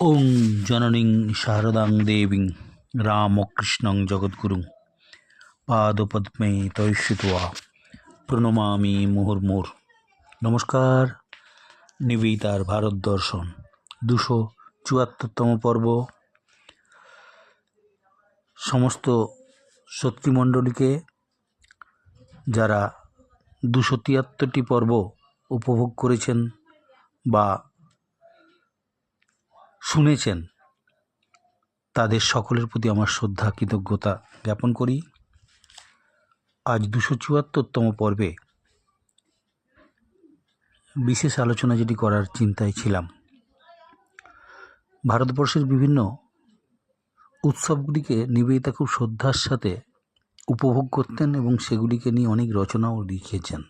ওং জননীং শারদাং দেবীং রামকৃষ্ণং জগদ্গুরুং পাদপদ্মে তৈষ্যুয়া প্রণমামি মুহুর্মুর নমস্কার, নিবেদিতার ভারত দর্শন, দুশো চুয়াত্তরতম পর্ব। সমস্ত শক্তিমণ্ডলীকে যারা দুশো তিয়াত্তরটি পর্ব উপভোগ করেছেন বা শুনেছেন। তাদের সকলের প্রতি আমার শ্রদ্ধা, কৃতজ্ঞতা জ্ঞাপন করি। আজ দুশো চুয়াত্তরতম পর্বে বিশেষ আলোচনা যেটি করার চিন্তায় ছিলাম। ভারতবর্ষের বিভিন্ন উৎসবগুলিকে নিবেদিতা খুব শ্রদ্ধার সাথে উপভোগ করতেন এবং সেগুলিকে নিয়ে অনেক রচনাও লিখেছেন।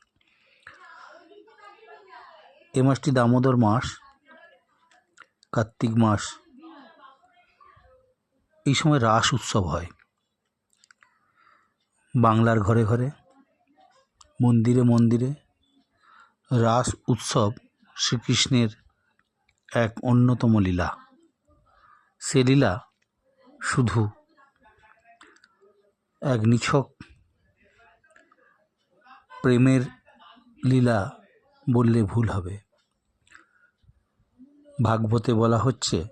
এ মাসটি দামোদর মাস। কার্তিক মাস। এই সময় রাস উৎসব হয়। বাংলার ঘরে ঘরে, মন্দিরে মন্দিরে রাস উৎসব শ্রীকৃষ্ণের এক অন্যতম লীলা। সে লীলা শুধু এক নিছক প্রেমের লীলা বললে ভুল হবে। ভাগবতে বলা হচ্ছে,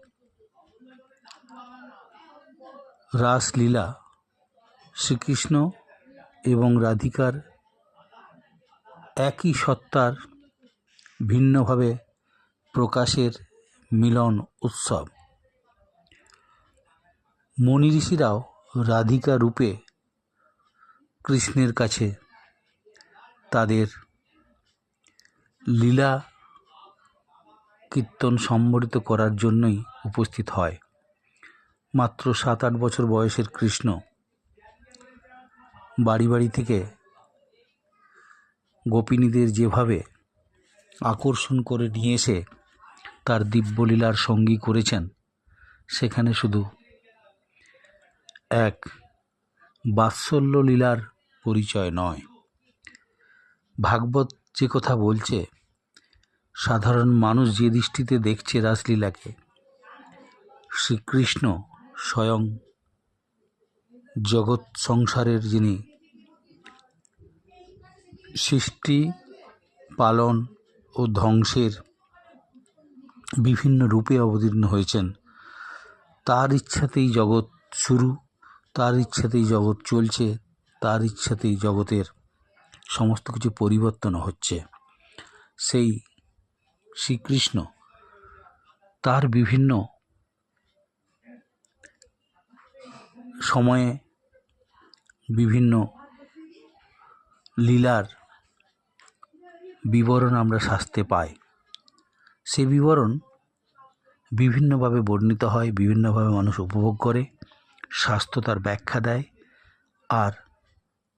রাসলীলা শ্রীকৃষ্ণ এবং রাধিকার একই সত্তার ভিন্নভাবে প্রকাশের মিলন উৎসব। মনি ঋষিরাও রাধিকা রূপে কৃষ্ণের কাছে তাদের লীলা কীর্তন সম্বরিত করার জন্যই উপস্থিত হয়। মাত্র সাত আট বছর বয়সের কৃষ্ণ বাড়ি বাড়ি থেকে গোপিনীদের যেভাবে আকর্ষণ করে নিয়ে এসে তার দিব্যলীলার সঙ্গী করেছেন, সেখানে শুধু এক বাৎসল্য লীলার পরিচয় নয়। ভাগবত যে কথা বলছে সাধারণ মানুষ যে দৃষ্টিতে দেখছে রাসলীলাকে, শ্রীকৃষ্ণ স্বয়ং জগৎ সংসারের যিনি সৃষ্টি, পালন ও ধ্বংসের বিভিন্ন রূপে অবতীর্ণ হয়েছেন। তার ইচ্ছাতেই জগৎ শুরু, তার ইচ্ছাতেই জগৎ চলছে, তার ইচ্ছাতেই জগতের সমস্ত কিছু পরিবর্তন হচ্ছে। সেই শ্রীকৃষ্ণ, তার বিভিন্ন সময়ে বিভিন্ন লীলার বিবরণ আমরা শাস্তে পাই। সে বিবরণ বিভিন্নভাবে বর্ণিত হয়, বিভিন্নভাবে মানুষ উপভোগ করে, শাস্ত্র তার ব্যাখ্যা দেয় আর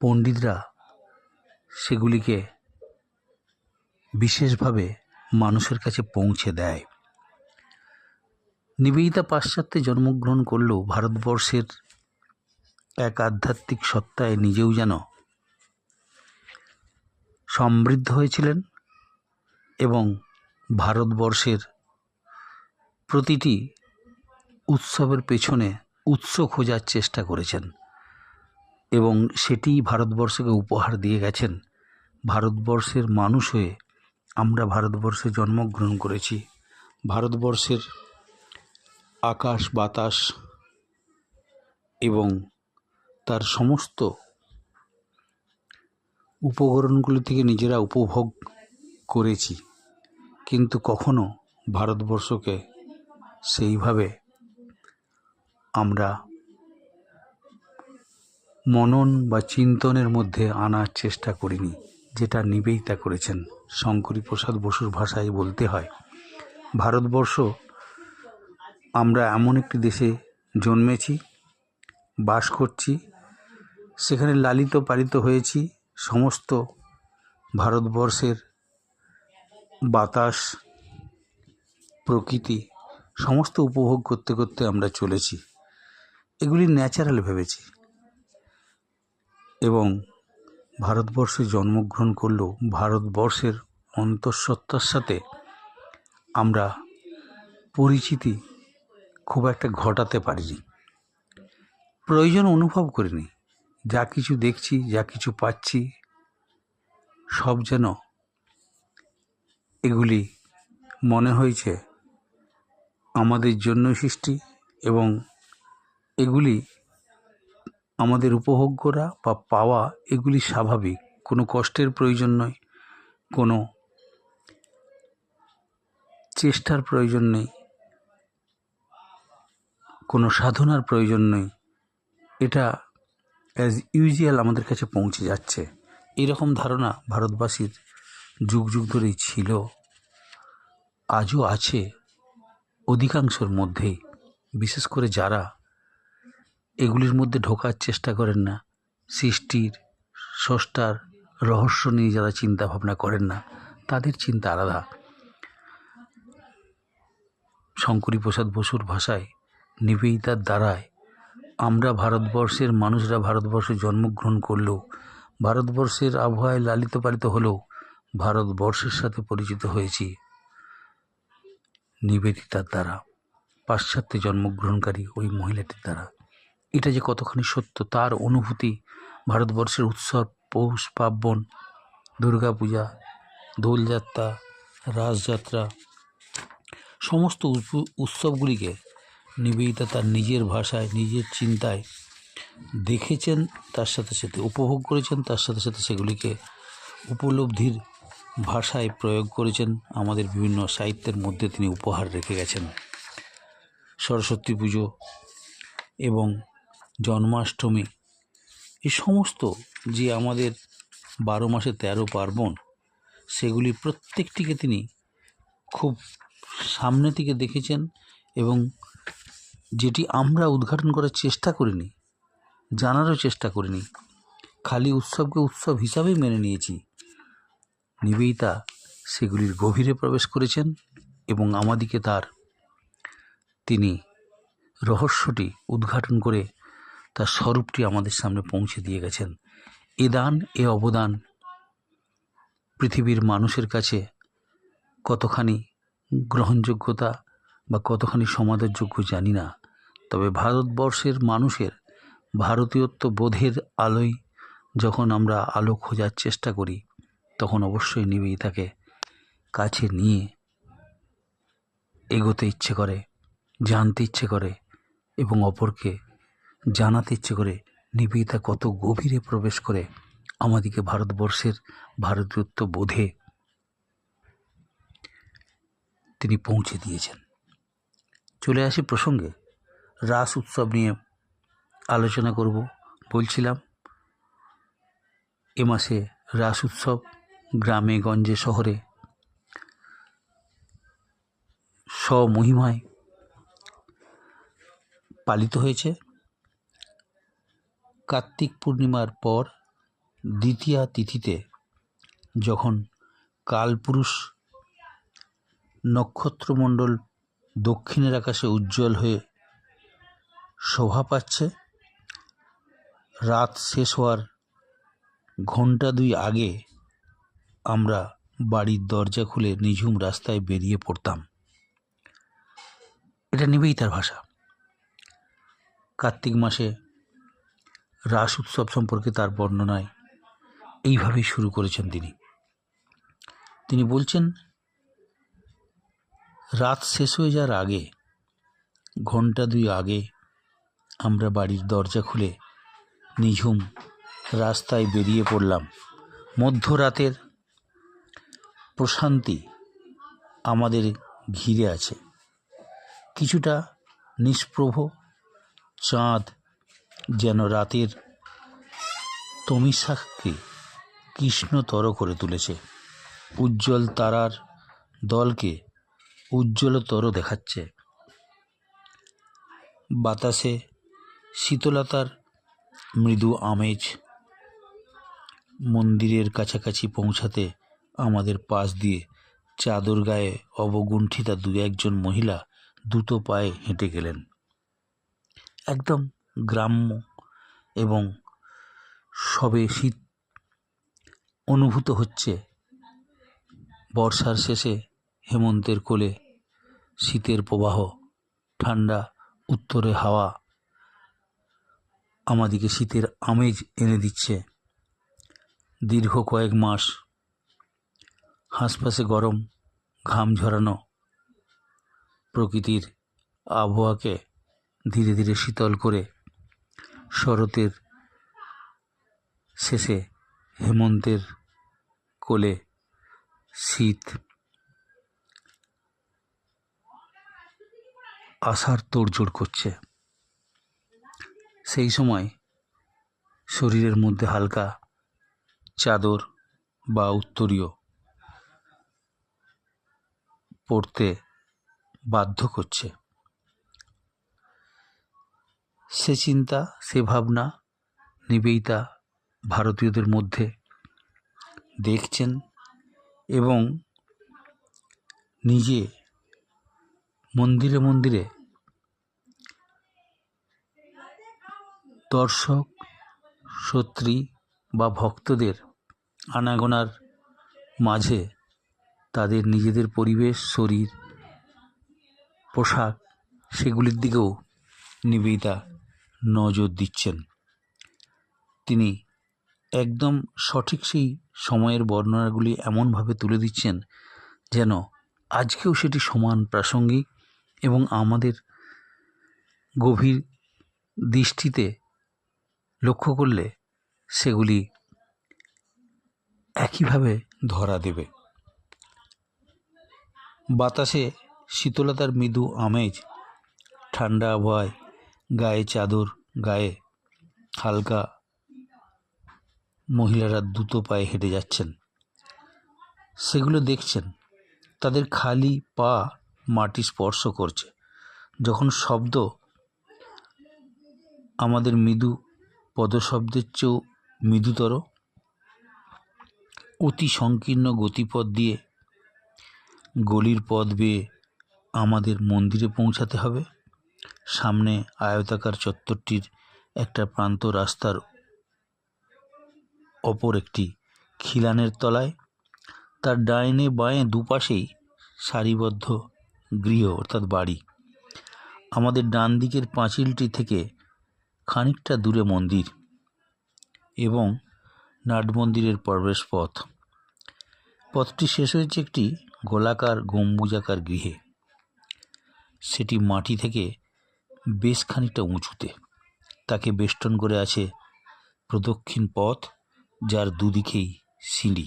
পণ্ডিতরা সেগুলিকে বিশেষভাবে মানুষের কাছে পৌঁছে দেয়। নিবেদিতা পাশ্চাত্যে জন্মগ্রহণ করলেও ভারতবর্ষের এক আধ্যাত্মিক সত্তায় নিজেও যেন সমৃদ্ধ হয়েছিলেন এবং ভারতবর্ষের প্রতিটি উৎসবের পেছনে উৎস খোঁজার চেষ্টা করেছেন এবং সেটি ভারতবর্ষকে উপহার দিয়ে গেছেন। ভারতবর্ষের মানুষ হয়ে আমরা ভারতবর্ষে জন্মগ্রহণ করেছি। ভারতবর্ষের আকাশ, বাতাস এবং তার সমস্ত উপকরণগুলি থেকে নিজেরা উপভোগ করেছি। কিন্তু কখনো ভারতবর্ষকে সেইভাবে আমরা মনন বা চিন্তনের মধ্যে আনার চেষ্টা করিনি। যেটা নিবেদিতা করেছেন শঙ্করী প্রসাদ বসুর ভাষায় বলতে হয়, ভারতবর্ষ আমরা এমন একটি দেশে জন্মেছি, বাস করছি, সেখানে লালিত পালিত হয়েছি, সমস্ত ভারতবর্ষের বাতাস, প্রকৃতি, সমস্ত উপভোগ করতে করতে আমরা চলেছি। এগুলি ন্যাচারাল ভেবেছি এবং ভারতবর্ষে জন্মগ্রহণ করলেও ভারতবর্ষের অন্তঃসত্ত্বার সাথে আমরা পরিচিতি খুব একটা ঘটাতে পারিনি। প্রয়োজন অনুভব করিনি। যা কিছু দেখছি, যা কিছু পাচ্ছি, সব যেন এগুলি মনে হয়েছে আমাদের জন্য সৃষ্টি এবং এগুলি আমাদের উপভোগ করা বা পাওয়া এগুলি স্বাভাবিক। কোনো কষ্টের প্রয়োজন নয়, কোনো চেষ্টার প্রয়োজন নেই, কোনো সাধনার প্রয়োজন নেই। এটা অ্যাজ ইউজুয়াল আমাদের কাছে পৌঁছে যাচ্ছে। এরকম ধারণা ভারতবাসীর যুগ যুগ ধরেই ছিল, আজও আছে, অধিকাংশের মধ্যেই। বিশেষ করে যারা এগুলির মধ্যে ঢোকার চেষ্টা করেন না। সৃষ্টির, স্রষ্টার রহস্য নিয়ে যারা চিন্তা ভাবনা করেন না, তাদের চিন্তা আলাদা। শঙ্করী প্রসাদ বসুর ভাষায় নিবেদিতার দ্বারায়, আমরা ভারতবর্ষের মানুষরা ভারতবর্ষে জন্মগ্রহণ করলেও, ভারতবর্ষের আবহাওয়ায় লালিত পালিত হলেও ভারতবর্ষের সাথে পরিচিত হয়েছি। নিবেদিতার দ্বারা, পাশ্চাত্যে জন্মগ্রহণকারী ওই মহিলাটির দ্বারা। এটা যে কতখানি সত্য তার অনুভূতি ভারতবর্ষের উৎসব, পৌষ পার্বণ দুর্গাপূজা দোলযাত্রা রাসযাত্রা সমস্ত উৎস- উৎসবগুলিকে নিবেদিতা তার নিজের ভাষায়, নিজের চিন্তায় দেখেছেন, তার সাথে সাথে উপভোগ করেছেন, তার সাথে সাথে সেগুলিকে উপলব্ধির ভাষায় প্রয়োগ করেছেন। আমাদের বিভিন্ন সাহিত্যের মধ্যে তিনি উপহার রেখে গেছেন। সরস্বতী পুজো এবং জন্মাষ্টমী। এই সমস্ত যে আমাদের বারো মাসে তেরো পার্বণ, সেগুলি প্রত্যেকটিকে তিনি খুব সামনে থেকে দেখেছেন এবং যেটি আমরা উদ্ঘাটন করার চেষ্টা করিনি, জানারও চেষ্টা করিনি। খালি উৎসবকে উৎসব হিসাবেই মেনে নিয়েছি। নিবেদিতা সেগুলির গভীরে প্রবেশ করেছেন এবং আমাদিকে তার তিনি রহস্যটি উদ্ঘাটন করে তার স্বরূপটি আমাদের সামনে পৌঁছে দিয়ে গেছেন। এ দান, এ অবদান পৃথিবীর মানুষের কাছে কতখানি গ্রহণযোগ্যতা বা কতখানি সমাদরযোগ্য জানি না। তবে ভারতবর্ষের মানুষের ভারতীয়ত্ব বোধের আলোয় যখন আমরা আলো খোঁজার চেষ্টা করি, তখন অবশ্যই নিবেই তাকে কাছে নিয়ে এগোতে ইচ্ছে করে, জানতে ইচ্ছে করে এবং অপরকে জানাতে ইচ্ছে করে নিবেদিতা কত গভীরে প্রবেশ করে আমাদিকে ভারতবর্ষের ভারতীয়ত্ব বোধে তিনি পৌঁছে দিয়েছেন। চলে আসি প্রসঙ্গে। রাস উৎসব নিয়ে আলোচনা করব, বলছিলাম। এ মাসে রাস উৎসব গ্রামে, গঞ্জে, শহরে স্বমহিমায় পালিত হয়েছে। কার্তিক পূর্ণিমার পর দ্বিতীয়া তিথিতে যখন কালপুরুষ নক্ষত্রমণ্ডল দক্ষিণের আকাশে উজ্জ্বল হয়ে শোভা পাচ্ছে, রাত শেষ হওয়ার ঘণ্টা দুই আগে আমরা বাড়ির দরজা খুলে নিঝুম রাস্তায় বেরিয়ে পড়তাম। এটা নিবেই তার ভাষা। কার্তিক মাসে রাস উৎসব সম্পর্কে তার বর্ণনায় এইভাবেই শুরু করেছেন তিনি। তিনি বলছেন, রাত শেষ হয়ে যাওয়ার আগে, ঘণ্টা দুই আগে আমরা বাড়ির দরজা খুলে নিঝুম রাস্তায় বেরিয়ে পড়লাম। মধ্যরাতের প্রশান্তি আমাদের ঘিরে আছে। কিছুটা নিষ্প্রভ চাঁদ যেন রাতের তমিশাকে কৃষ্ণতর করে তুলেছে। উজ্জ্বল তারার দলকে উজ্জ্বলতর দেখাচ্ছে। বাতাসে শীতলতার মৃদু আমেজ মন্দিরের কাছাকাছি পৌঁছাতে আমাদের পাশ দিয়ে চাদর গায়ে অবগুণ্ঠিতা দু একজন মহিলা দুটো পায়ে হেঁটে গেলেন। একদম গ্রাম্য এবং সবে শীত অনুভূত হচ্ছে। বর্ষার শেষে হেমন্তের কোলে শীতের প্রবাহ, ঠান্ডা উত্তরে হাওয়া আমাদিকে শীতের আমেজ এনে দিচ্ছে। দীর্ঘ কয়েক মাস হাঁসপাশে গরম, ঘাম ঝরানো প্রকৃতির আবহাওয়াকে ধীরে ধীরে শীতল করে শরতের শেষে হেমন্তের কোলে শীত আশার তোড়জোড় করছে। সেই সময় শরীরের মধ্যে হালকা চাদর বা উত্তরীয় পড়তে বাধ্য করছে। সে চিন্তা, সে ভাবনা নিবেদিতা ভারতীয়দের মধ্যে। দেখছেন এবং নিজে মন্দিরে মন্দিরে দর্শক শত্রী বা ভক্তদের আনাগোনার মাঝে তাদের নিজেদের পরিবেশ, শরীর, পোশাক সেগুলির দিকেও নিবেদিতা নজর দিচ্ছেন। তিনি একদম সঠিক সেই সময়ের বর্ণনাগুলি এমনভাবে তুলে দিচ্ছেন যেন আজকেও সেটি সমান প্রাসঙ্গিক এবং আমাদের গভীর দৃষ্টিতে লক্ষ্য করলে সেগুলি একইভাবে ধরা দেবে। বাতাসে শীতলতার মৃদু আমেজ, ঠান্ডা আবহাওয়ায় গায়ে চাদর, গায়ে হালকা মহিলারা দ্রুত পায়ে হেঁটে যাচ্ছেন। সেগুলো দেখছেন, তাদের খালি পা মাটি স্পর্শ করছে। যখন শব্দ আমাদের মৃদু পদশব্দের চেয়েও মৃদুতর, অতি সংকীর্ণ গতিপথ দিয়ে গলির পথ বেয়ে আমাদের মন্দিরে পৌঁছাতে হবে। সামনে আয়তাকার চত্বরটির একটা প্রান্ত রাস্তার অপর একটি খিলানের তলায়। তার ডাইনে বাঁয়ে দুপাশেই সারিবদ্ধ গৃহ, অর্থাৎ বাড়ি। আমাদের ডান দিকের পাঁচিলটি থেকে খানিকটা দূরে মন্দির এবং নাট মন্দিরের প্রবেশ পথ পথটি শেষ হয়েছে একটি গোলাকার গম্বুজাকার গৃহে। সেটি মাটি থেকে বেশ খানিকটা উঁচুতে। তাকে বেষ্টন করে আছে প্রদক্ষিণ পথ, যার দুদিকেই সিঁড়ি।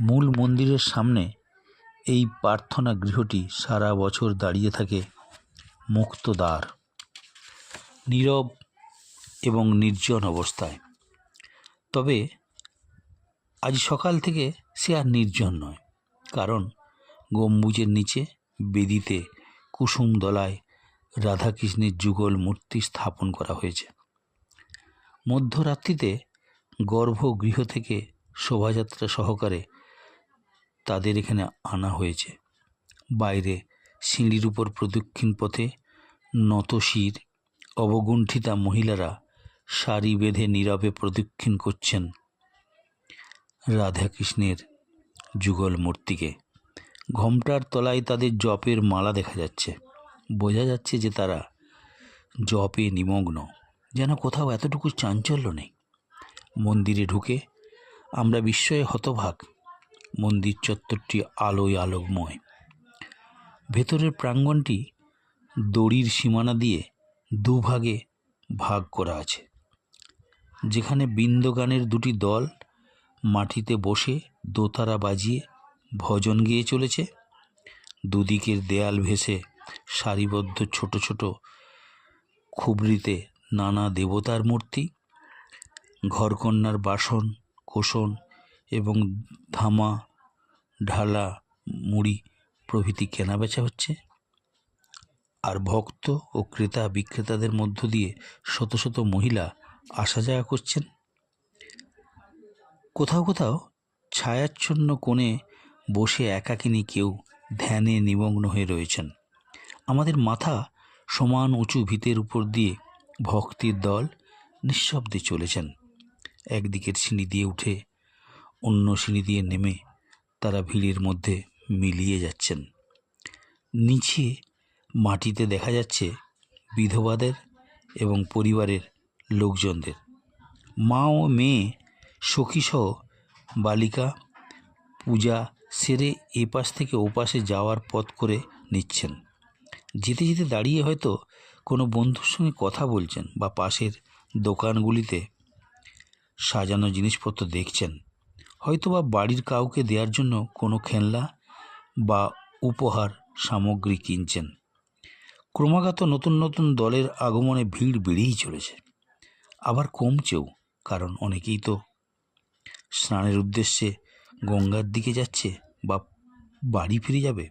মূল মন্দিরের সামনে এই প্রার্থনা গৃহটি সারা বছর দাঁড়িয়ে থাকে মুক্ত দ্বার নীরব এবং নির্জন অবস্থায়। তবে আজ সকাল থেকে সে আর নির্জন নয়, কারণ গম্বুজের নিচে বেদিতে কুসুম দলায় রাধাকৃষ্ণের যুগল মূর্তি স্থাপন করা হয়েছে। মধ্যরাত্রিতে গর্ভগৃহ থেকে শোভাযাত্রা সহকারে তাদের এখানে আনা হয়েছে। বাইরে সিঁড়ির উপর প্রদক্ষিণ পথে নতশির অবগুণ্ঠিতা মহিলারা সারি বেঁধে নীরবে প্রদক্ষিণ করছেন রাধাকৃষ্ণের যুগল মূর্তিকে। ঘোমটার তলায় তাদের জপের মালা দেখা যাচ্ছে। বোঝা যাচ্ছে যে তারা জপে নিমগ্ন। যেন কোথাও এতটুকু চাঞ্চল্য নেই। মন্দিরে ঢুকে আমরা বিস্ময়ে হতভাগ মন্দির চত্বরটি আলোয় আলোকময়। ভেতরের প্রাঙ্গণটি দড়ির সীমানা দিয়ে দুভাগে ভাগ করা আছে। যেখানে বৃন্দগানের দুটি দল মাটিতে বসে দোতারা বাজিয়ে ভজন গেয়ে চলেছে। দুদিকের দেয়াল ভেসে সারিবদ্ধ ছোট ছোট খুবরিতে নানা দেবতার মূর্তি, ঘরকন্যার বাসন, কোষণ এবং ধামা, ঢালা, মুড়ি প্রভৃতি কেনাবেচা হচ্ছে। আর ভক্ত ও ক্রেতা বিক্রেতাদের মধ্য দিয়ে শত শত মহিলা আসা যাওয়া করছেন। কোথাও কোথাও ছায়াচ্ছন্ন কোণে বসে একাকিনী কেউ ধ্যানে নিমগ্ন হয়ে রয়েছেন। আমাদের মাথা সমান উঁচু ভিতের উপর দিয়ে ভক্তির দল নিঃশব্দে চলেছেন। একদিকের সিঁড়ি দিয়ে উঠে অন্য সিঁড়ি দিয়ে নেমে তারা ভিড়ের মধ্যে মিলিয়ে যাচ্ছেন। নিচে মাটিতে দেখা যাচ্ছে বিধবাদের এবং পরিবারের লোকজনদের। মা ও মেয়ে, সখীসহ বালিকা, পূজা সেরে এপাশ থেকে ওপাশে যাওয়ার পথ করে নিচ্ছেন। যেতে যেতে দাঁড়িয়ে হয়তো কোনো বন্ধুর সঙ্গে কথা বলছেন বা পাশের দোকানগুলিতে সাজানো জিনিসপত্র দেখছেন। হয়তো বা বাড়ির কাউকে দেওয়ার জন্য কোনো খেলনা বা উপহার, সামগ্রী কিনছেন। ক্রমাগত নতুন নতুন দলের আগমনে ভিড় বেড়েই চলেছে। আবার কমছেও, কারণ অনেকেই তো স্নানের উদ্দেশ্যে গঙ্গার দিকে যাচ্ছে বা বাড়ি ফিরে যাবে।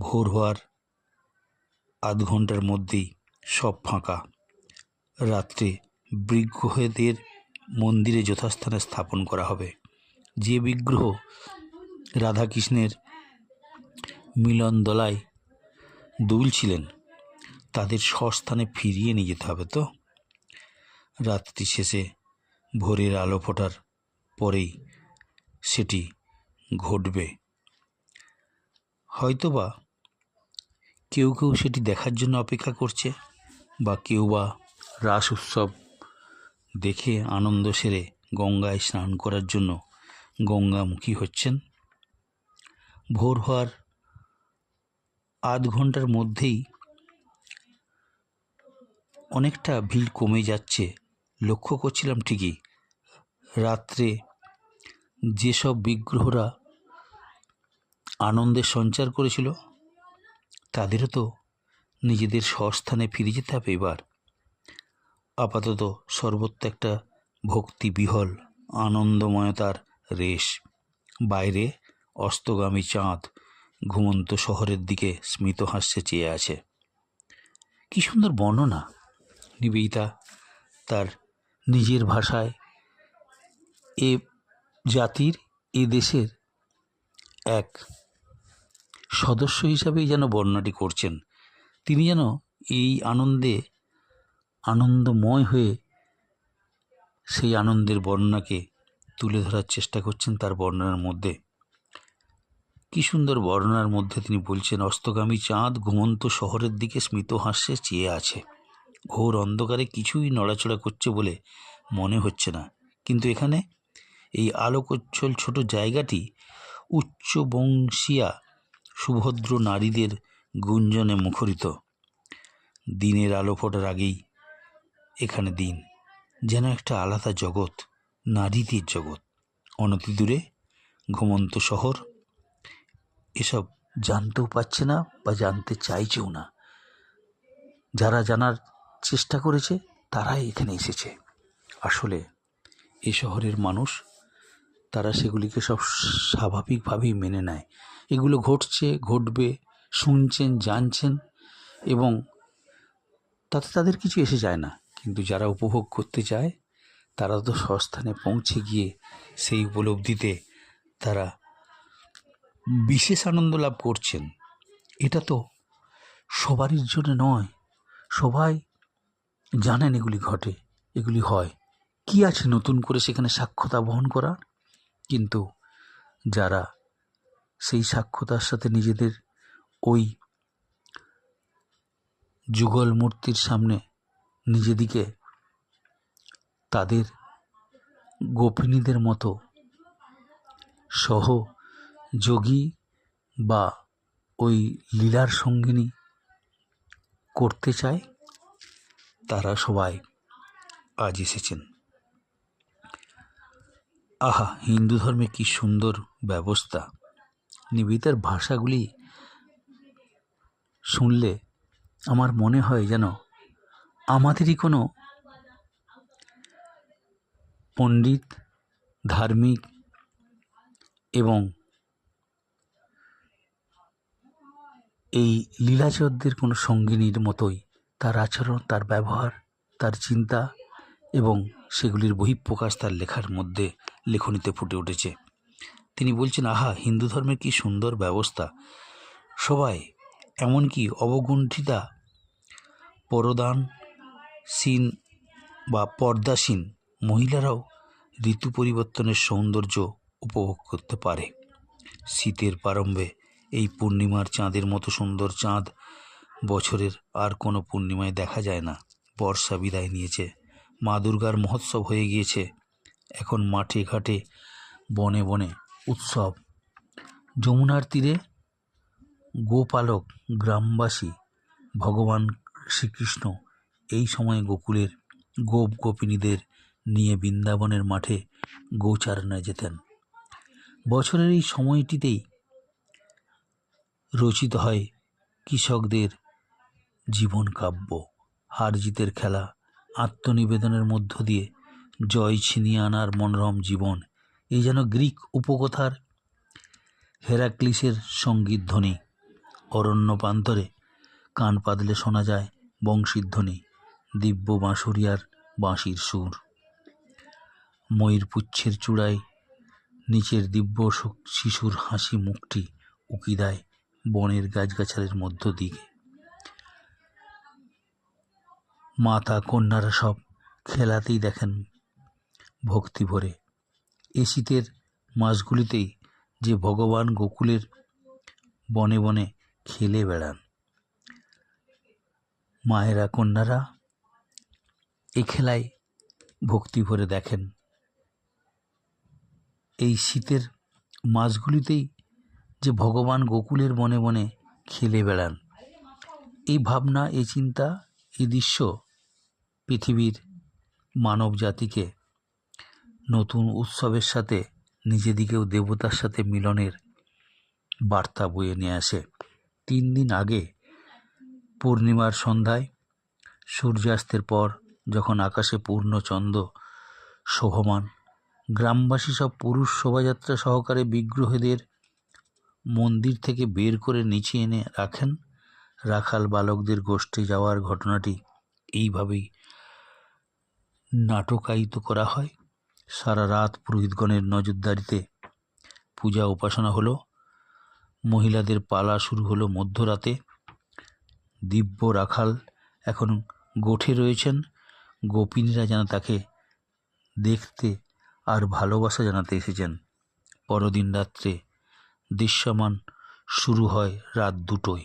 ভোর হওয়ার আধ ঘণ্টার মধ্যেই সব ফাঁকা। রাত্রে বিগ্রহদের মন্দিরে যথাস্থানে স্থাপন করা হবে। যে বিগ্রহ রাধাকৃষ্ণের মিলন দলায় দুলছিলেন তাদের স্বস্থানে ফিরিয়ে নিয়ে যেতে হবে তো? রাত্রি শেষে ভোরের আলো ফোটার পরেই সেটি ঘটবে। হয়তোবা কেউ কেউ সেটি দেখার জন্য অপেক্ষা করছে বা কেউ বা রাস উৎসব দেখে আনন্দ সেরে গঙ্গায় স্নান করার জন্য গঙ্গামুখী হচ্ছেন। ভোর হওয়ার আধ ঘণ্টার মধ্যেই অনেকটা ভিড় কমে যাচ্ছে, লক্ষ্য করছিলাম ঠিকই। রাত্রে যেসব বিগ্রহরা আনন্দের সঞ্চার করেছিল তাদেরও তো নিজেদের স্বস্থানে ফিরে যেতে হবে এবার। আপাতত সর্বত্র একটা ভক্তি বিহল আনন্দময়তার রেশ। বাইরে অস্তগামী চাঁদ ঘুমন্ত শহরের দিকে স্মিত হাস্যে চেয়ে আছে। কি সুন্দর বর্ণনা। নিবেদিতা তার নিজের ভাষায়, এ জাতির, এ দেশের এক সদস্য হিসাবেই যেন বর্ণনাটি করছেন। তিনি যেন এই আনন্দে আনন্দময় হয়ে সেই আনন্দের বর্ণনাকে তুলে ধরার চেষ্টা করছেন তার বর্ণনার মধ্যে। কি সুন্দর বর্ণনার মধ্যে তিনি বলছেন, অস্তগামী চাঁদ ঘুমন্ত শহরের দিকে স্মিত হাস্যে চেয়ে আছে। ঘোর অন্ধকারে কিছুই নড়াচড়া করছে বলে মনে হচ্ছে না। কিন্তু এখানে এই আলোকোজ্জ্বল ছোট জায়গাটি উচ্চ বংশীয়া সুভদ্র নারীদের গুঞ্জনে মুখরিত। দিনের আলো ফোটার আগেই এখানে দিন। যেন একটা আলাদা জগৎ, নারীদের জগৎ। অনতি দূরে ঘুমন্ত শহর। এসব জানতেও পারছে না বা জানতে চাইছেও না। যারা জানার চেষ্টা করেছে, তারাই এখানে এসেছে। আসলে এ শহরের মানুষ তারা সেগুলিকে সব স্বাভাবিকভাবেই মেনে নেয়। এগুলো ঘটছে, ঘটবে, শুনছেন, জানছেন এবং তাতে তাদের কিছু এসে যায় না। কিন্তু যারা উপভোগ করতে চায় তারা তো সস্থানে পৌঁছে গিয়ে সেই উপলব্ধিতে তারা বিশেষ আনন্দ লাভ করছেন। এটা তো সবারই জন্য নয়। সবাই জানেন এগুলি ঘটে, এগুলি হয়। কি আছে নতুন করে সেখানে সাক্ষ্যতা বহন করার? কিন্তু যারা সেই সাক্ষ্যতার সাথে নিজেদের ওই যুগল মূর্তির সামনে নিজেদিকে তাদের গোপিনীদের মতো সহযোগী বা ওই লীলার সঙ্গিনী করতে চায়, তারা সবাই আজ এসেছেন। আহা, হিন্দু ধর্মে কি সুন্দর ব্যবস্থা। নিবেদিতার ভাষাগুলি শুনলে আমার মনে হয় যেন আমাদেরই কোনো পণ্ডিত, ধার্মিক এবং এই লীলাচরদের কোনো সঙ্গিনীর মতোই তার আচরণ, তার ব্যবহার, তার চিন্তা এবং সেগুলির বহিঃপ্রকাশ তার লেখার মধ্যে লেখনীতে ফুটে উঠেছে। তিনি বলছেন, আহা, হিন্দু ধর্মের কি সুন্দর ব্যবস্থা। সবাই এমনকি অবগুণ্ঠিতা পরদানসীন বা পর্দাসীন মহিলারাও ঋতু পরিবর্তনের সৌন্দর্য উপভোগ করতে পারে। শীতের প্রারম্ভে এই পূর্ণিমার চাঁদের মতো সুন্দর চাঁদ বছরের আর কোনো পূর্ণিমায় দেখা যায় না। বর্ষা বিদায় নিয়েছে। মা দুর্গার মহোৎসব হয়ে গিয়েছে। এখন মাঠে ঘাটে, বনে বনে উৎসব। যমুনার তীরে গোপালক গ্রামবাসী, ভগবান শ্রীকৃষ্ণ এই সময় গোকুলের গোপ গোপিনীদের নিয়ে বৃন্দাবনের মাঠে গোচারণায় যেতেন। বছরের এই সময়টিতেই রচিত হয় কৃষকদের জীবন কাব্য হার জিতের খেলা আত্মনিবেদনের মধ্য দিয়ে জয় ছিনিয়ে আনার মনোরম জীবন। এই যেন গ্রিক উপকথার হেরাক্লিসের সংগীত ধ্বনি। অরণ্য প্রান্তরে কান পাতলে শোনা যায় বংশীর ধ্বনি, দিব্য বাঁশুরিয়ার বাঁশির সুর। ময়ূর পুচ্ছের চূড়ায় নিচের দিব্য শিশুর হাসি মুখটি উকি দেয় বনের গাছগাছালির মধ্য দিকে। মাতা কন্যারা সব খেলাতেই দেখেন ভক্তি ভরে। এ শীতের মাসগুলিতেই যে ভগবান গোকুলের বনে বনে খেলে বেড়ান। মায়েরা কন্যারা এ খেলায় ভক্তি ভরে দেখেন। এই শীতের মাসগুলিতেই যে ভগবান গোকুলের বনে বনে খেলে বেড়ান। এই ভাবনা, এই চিন্তা, এই দৃশ্য পৃথিবীর মানব জাতিকে নতুন উৎসবের সাথে নিজেদিকেও দেবতার সাথে মিলনের বার্তা বয়ে নিয়ে আসে। তিন দিন আগে পূর্ণিমার সন্ধ্যায়, সূর্যাস্তের পর যখন আকাশে পূর্ণচন্দ্র শোভমান, গ্রামবাসী সব পুরুষ শোভাযাত্রা সহকারে বিগ্রহদের মন্দির থেকে বের করে নিচে এনে রাখেন। রাখাল বালকদের গোষ্ঠী যাওয়ার ঘটনাটি এইভাবেই নাটকায়িত করা হয়। সারা রাত পুরোহিতগণের নজরদারিতে পূজা উপাসনা হলো। মহিলাদের পালা শুরু হলো মধ্যরাতে। দিব্য রাখাল এখন গোঠে রয়েছেন। গোপিনীরা যেন তাকে দেখতে আর ভালোবাসা জানাতে এসেছেন। পরদিন রাত্রে দৃশ্যমান শুরু হয় রাত দুটোয়।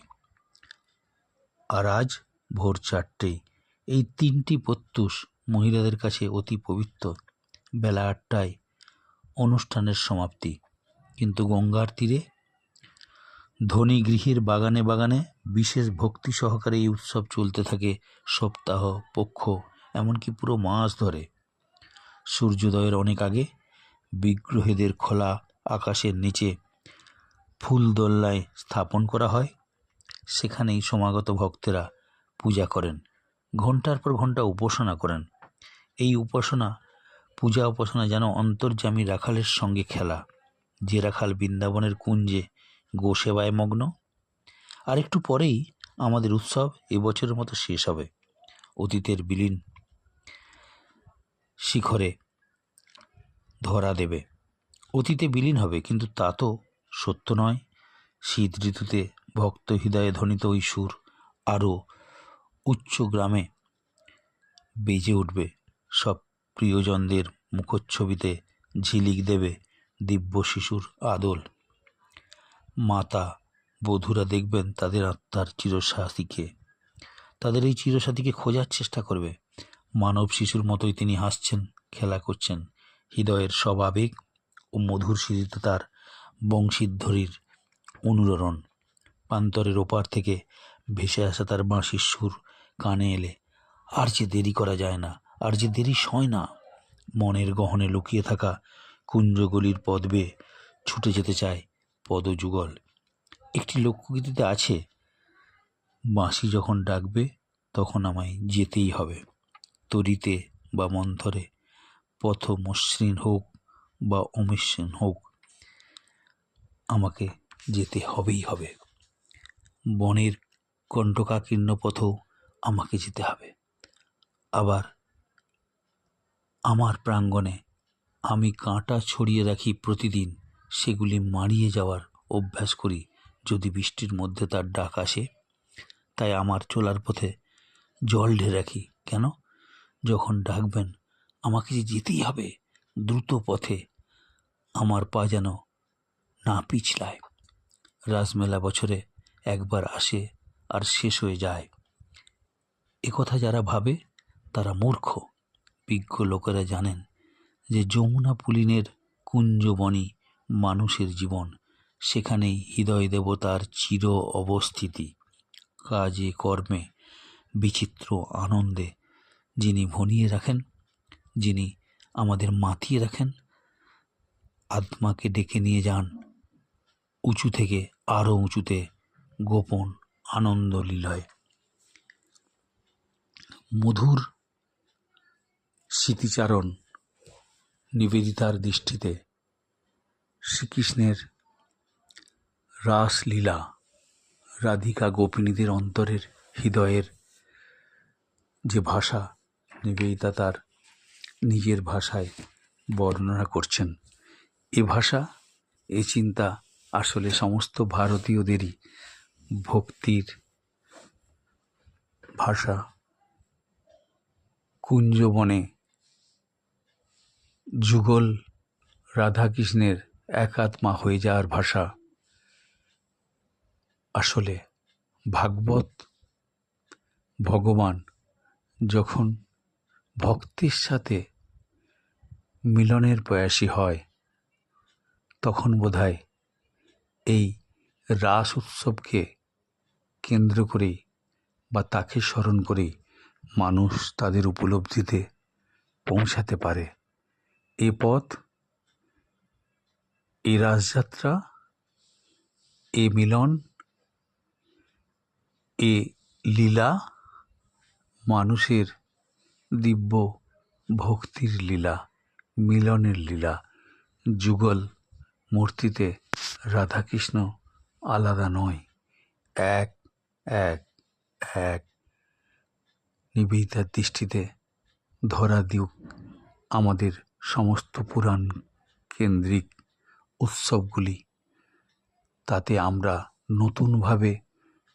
আর আজ ভোর চারটেই এই তিনটি প্রত্যুষ মহিলাদের কাছে অতি পবিত্র। বেলা আটটায় অনুষ্ঠানের সমাপ্তি। কিন্তু গঙ্গার তীরে ধনী গৃহের বাগানে বাগানে বিশেষ ভক্তি সহকারে এই উৎসব চলতে থাকে সপ্তাহ, পক্ষ, এমনকি পুরো মাস ধরে। সূর্যোদয়ের অনেক আগে বিগ্রহেদের খোলা আকাশের নিচে ফুলদোল্লায় স্থাপন করা হয়। সেখানেই সমাগত ভক্তেরা পূজা করেন। ঘণ্টার পর ঘণ্টা উপাসনা করেন। এই উপাসনা, পূজা উপাসনা যেন অন্তর্যামী রাখালের সঙ্গে খেলা। যে রাখাল বৃন্দাবনের কুঞ্জে গো সেবায় মগ্ন আর একটু পরেই আমাদের উৎসব এবছরের মতো শেষ হবে। অতীতের বিলীন শিখরে ধরা দেবে। অতীতে বিলীন হবে, কিন্তু তা তো সত্য নয়। শীত ঋতুতে ভক্ত হৃদয়ে ধ্বনিত সুর আরও উচ্চ গ্রামে বেজে উঠবে। সব প্রিয়জনদের মুখচ্ছবিতে ঝিলিক দেবে দিব্য শিশুর আদল। মাতা, বধূরা দেখবেন তাদের আত্মার চিরসাথীকে। তাদের এই চিরসাথীকে খোঁজার চেষ্টা করবে। মানব শিশুর মতোই তিনি হাসছেন, খেলা করছেন। হৃদয়ের সব আবেগ ও মধুর স্মৃতিতে তার বংশীধ্বরির অনুরণন। প্রান্তরের ওপার থেকে ভেসে আসা তার বাঁশির সুর কানে এলে, আর যে দেরি করা যায় না। আর যে দেরি সয় না, মনের গহনে লুকিয়ে থাকা কুঞ্জগলির পদ বেয়ে ছুটে যেতে চায় পদযুগল। একটি লোকগীতিতে আছে বাঁশি যখন ডাকবে, তখন আমায় যেতেই হবে। তরিতে বা মন্থরে পথ মসৃণ হোক বা অমসৃণ হোক, আমাকে যেতে হবেই হবে। বনের কণ্টকাকীর্ণ পথেও আমাকে যেতে হবে। আবার আমার প্রাঙ্গণে। আমি কাঁটা ছড়িয়ে রাখি প্রতিদিন, সেগুলি মারিয়ে যাওয়ার অভ্যাস করি যদি বৃষ্টির মধ্যে তার ডাক আসে। তাই আমার চলার পথে জল ঢেলে রাখি। কেন? যখন ডাকবেন, আমাকে যে যেতেই হবে, দ্রুত পথে আমার পা যেন না পিছলায়। রাসমেলা বছরে একবার আসে আর শেষ হয়ে যায়। একথা যারা ভাবে, তারা মূর্খ। বিজ্ঞ লোকেরা জানেন যে যমুনা পুলিনের কুঞ্জবনী মানুষের জীবন। সেখানেই হৃদয় দেবতার চির অবস্থিতি। কাজে, কর্মে, বিচিত্র আনন্দে যিনি ভনিয়ে রাখেন, যিনি আমাদের মাতিয়ে রাখেন, আত্মাকে ডেকে নিয়ে যান, উঁচু থেকে আরও উঁচুতে গোপন আনন্দ লীলয়। মধুর স্মৃতিচারণ নিবেদিতার দৃষ্টিতে শ্রীকৃষ্ণের রাসলীলা রাধিকা গোপিনীদের অন্তরের হৃদয়ের যে ভাষা, নিবেদিতা তার নিজের ভাষায় বর্ণনা করছেন। এ ভাষা, এ চিন্তা আসলে সমস্ত ভারতীয়দেরই ভক্তির ভাষা। কুঞ্জবনে যুগল রাধাকৃষ্ণের একাত্মা হয়ে যাওয়ার ভাষা। আসলে ভাগবত ভগবান যখন ভক্তির সাথে মিলনের প্রয়াসী হয়, তখন বোধহয় এই রাস উৎসবকে কেন্দ্র করেই বা তাকে স্মরণ করেই মানুষ তাদের উপলব্ধিতে পৌঁছাতে পারে। এ পথ, এ রাসযাত্রা এ মিলন, এ লীলা, মানুষের দিব্য ভক্তির লীলা, মিলনের লীলা, যুগল মূর্তিতে রাধাকৃষ্ণ আলাদা নয়, এক এক এক। নিবেদিতার দৃষ্টিতে ধরা দিউক আমাদের সমস্ত পুরাণ কেন্দ্রিক উৎসবগুলি, তাতে আমরা নতুনভাবে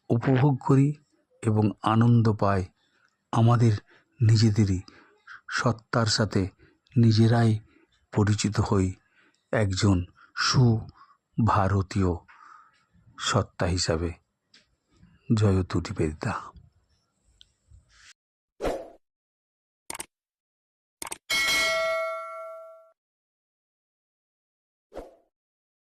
উপভোগ করি এবং আনন্দ পাই আমাদের নিজেদেরই, সত্তার সাথে নিজেরাই পরিচিত হই একজন সুভারতীয় সত্তা হিসাবে। জয়তু নিবেদিতা